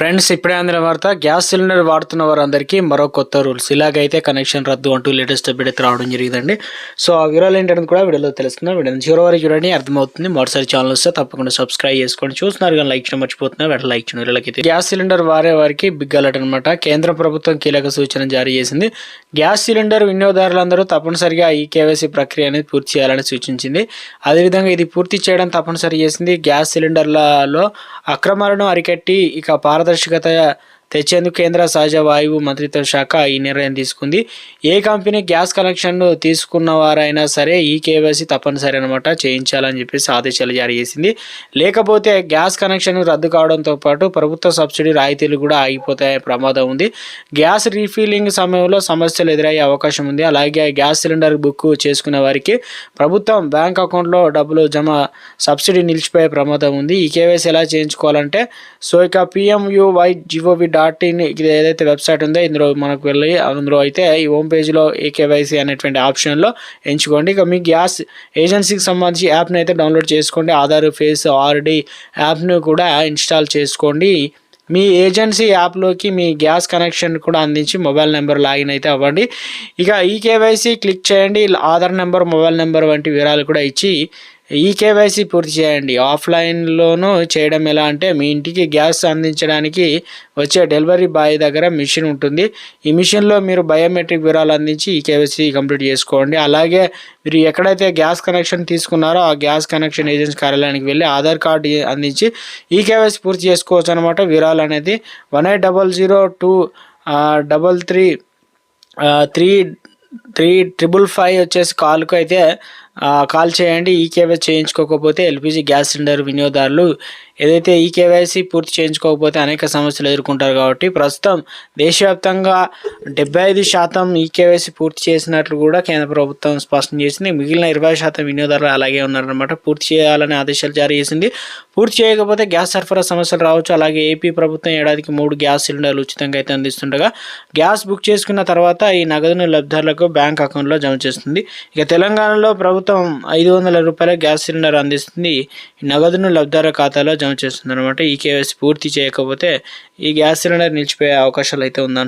Friends ఇప్పుడే అందిన వార్త గ్యాస్ సిలిండర్ వాడుతున్న వారందరికీ మరో కొత్త రూల్స్. ఇలాగైతే కనెక్షన్ రద్దు అంటూ లేటెస్ట్ అప్డేట్ అయితే రావడం జరిగిందండి. సో ఆ వివరాలు ఏంటని కూడా వీడియోలో తెలుసుకుందాం. వీడియో చివరి వరకు చూడండి అర్థమవుతుంది. మరోసారి ఛానల్ వస్తే తప్పకుండా సబ్స్క్రైబ్ చేసుకోండి. చూస్తున్నారు కానీ లైక్ చేయడం మర్చిపోతున్నా వెంటనే లైక్ చేయడం. వీళ్ళకైతే గ్యాస్ సిలిండర్ వారే వారికి బిగ్ అలర్ట్ అనమాట కేంద్ర ప్రభుత్వం కీలక సూచన జారీ చేసింది. గ్యాస్ సిలిండర్ వినియోగదారులందరూ తప్పనిసరిగా ఈ కేవైసీ ప్రక్రియ అనేది పూర్తి చేయాలని సూచించింది. అదేవిధంగా ఇది పూర్తి చేయడం తప్పనిసరి చేసింది. గ్యాస్ సిలిండర్లలో అక్రమాలను అరికట్టి ఇక ಪಾರದರ್ಶಕತೆಯ తెచ్చేందుకు కేంద్ర సహజ వాయువు మంత్రిత్వ శాఖ ఈ నిర్ణయం తీసుకుంది. ఏ కంపెనీ గ్యాస్ కనెక్షన్ తీసుకున్న వారైనా సరే ఈ కేవైసీ తప్పనిసరి అనమాట చేయించాలని చెప్పేసి ఆదేశాలు జారీ చేసింది. లేకపోతే గ్యాస్ కనెక్షన్ రద్దు కావడంతో పాటు ప్రభుత్వ సబ్సిడీ రాయితీలు కూడా ఆగిపోతాయి ప్రమాదం ఉంది. గ్యాస్ రీఫిల్లింగ్ సమయంలో సమస్యలు ఎదురయ్యే అవకాశం ఉంది. అలాగే గ్యాస్ సిలిండర్ బుక్ చేసుకున్న వారికి ప్రభుత్వం బ్యాంక్ అకౌంట్లో డబ్బులు జమ సబ్సిడీ నిలిచిపోయే ప్రమాదం ఉంది. ఈ కేవైసీ ఎలా చేయించుకోవాలంటే సో ఇక పిఎంయువై జిఓవి డాట్ ఇన్ ఇది ఏదైతే వెబ్సైట్ ఉందో ఇందులో మనకు వెళ్ళి అందులో అయితే ఈ హోమ్ పేజ్లో ఏకేవైసీ అనేటువంటి ఆప్షన్లో ఎంచుకోండి. ఇక మీ గ్యాస్ ఏజెన్సీకి సంబంధించి యాప్ని అయితే డౌన్లోడ్ చేసుకోండి. ఆధార్ ఫేస్ ఆర్డి యాప్ను కూడా ఇన్స్టాల్ చేసుకోండి. మీ ఏజెన్సీ యాప్లోకి మీ గ్యాస్ కనెక్షన్ కూడా అందించి మొబైల్ నెంబర్ లాగిన్ అయితే అవ్వండి. ఇక ఈ కేవైసీ క్లిక్ చేయండి. ఆధార్ నెంబర్ మొబైల్ నెంబర్ వంటి వివరాలు కూడా ఇచ్చి ఈ కేవైసీ పూర్తి చేయండి. ఆఫ్లైన్లోనూ చేయడం ఎలా అంటే మీ ఇంటికి గ్యాస్ అందించడానికి వచ్చే డెలివరీ బాయ్ దగ్గర మిషన్ ఉంటుంది. ఈ మిషన్లో మీరు బయోమెట్రిక్ వివరాలు అందించి ఈ కేవైసీ కంప్లీట్ చేసుకోండి. అలాగే మీరు ఎక్కడైతే గ్యాస్ కనెక్షన్ తీసుకున్నారో ఆ గ్యాస్ కనెక్షన్ ఏజెన్సీ కార్యాలయానికి వెళ్ళి ఆధార్ కార్డు అందించి ఈ కేవైసీ పూర్తి చేసుకోవచ్చు అనమాట వివరాలు అనేది one eight double zero two double three three three triple five వచ్చేసి కాల్కు అయితే కాల్ చేయండి. ఈ కేవైసీ చేయించుకోకపోతే ఎల్పిజి గ్యాస్ సిలిండర్ వినియోగదారులు ఏదైతే ఈ కేవైసీ పూర్తి చేయించుకోకపోతే అనేక సమస్యలు ఎదుర్కొంటారు కాబట్టి ప్రస్తుతం దేశవ్యాప్తంగా డెబ్బై ఐదు శాతం ఈ కేవైసీ పూర్తి చేసినట్లు కూడా కేంద్ర ప్రభుత్వం స్పష్టం చేసింది. మిగిలిన ఇరవై శాతం వినియోగదారులు అలాగే ఉన్నారనమాట పూర్తి చేయాలని ఆదేశాలు జారీ చేసింది. పూర్తి చేయకపోతే గ్యాస్ సరఫరా సమస్యలు రావచ్చు. అలాగే ఏపీ ప్రభుత్వం ఏడాదికి మూడు గ్యాస్ సిలిండర్లు ఉచితంగా అయితే అందిస్తుండగా గ్యాస్ బుక్ చేసుకున్న తర్వాత ఈ నగదును లబ్ధారులకు బ్యాంక్ అకౌంట్లో జమ చేస్తుంది. ఇక తెలంగాణలో ప్రభుత్వం ఐదు వందల రూపాయల గ్యాస్ సిలిండర్ అందిస్తుంది. నగదును లబ్ధార ఖాతాలో జమ చేస్తుంది అనమాట ఈ కేవైసీ పూర్తి చేయకపోతే ఈ గ్యాస్ సిలిండర్ నిలిచిపోయే అవకాశాలు అయితే ఉందంట